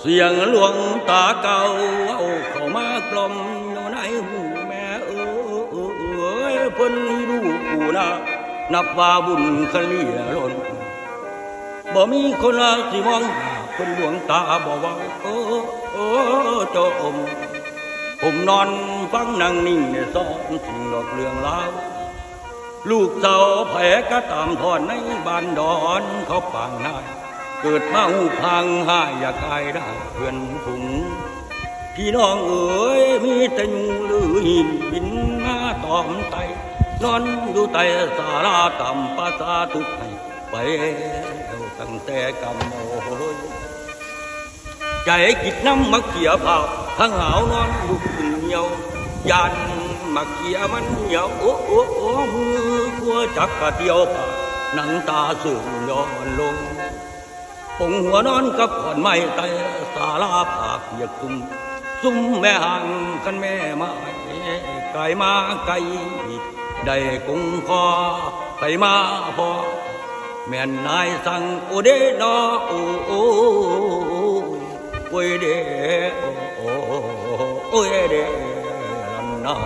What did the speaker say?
เสียงหลวงตาเก่าเอาเข้ามากล่อมอยู่ในหูแม่เอ้ยเพิ่นรู้กูนะนับว่าบุญคะเลียล้นบ่มีคนละสิมองคนหลวงตาบ่เว่าโอ้โอ้เจ้าอมผมนอนฟังนั่งนิ่งในซ้อนสิ่งดอกเรื่องราวลูกสาวแผลก็ตามทอนในบ้านดอนเขาปางนาย เกิดมาหูพังหายอยากอายได้เพื่อนฝูงพี่น้องเอ๋ยมีแต่ยูหรือหินบินมาตอมไตนอนอยู่ใต้สาราต่ำภาษาทุกข์ให้ไปตั้งแต่กำโอยใจกิดน้ำมักเขียเผาทั้งหาวนอนลุกเหนียวยันมักเขียมันเหนียวโอ้โอ้โอ้มือกลัวจักกะเดียวผ่าหนังตาสูงย้อนลง ปงหัวนอนกับขอนไม้ไตสาลาผากเียกตุ่มซุ้มแม่หังกันแม่มาไก่มาไก่ได้กุ้งคอไก่มาพอแม่นนายสั่งโอเดนอโอ้โอโอเดโอโอเดลันนา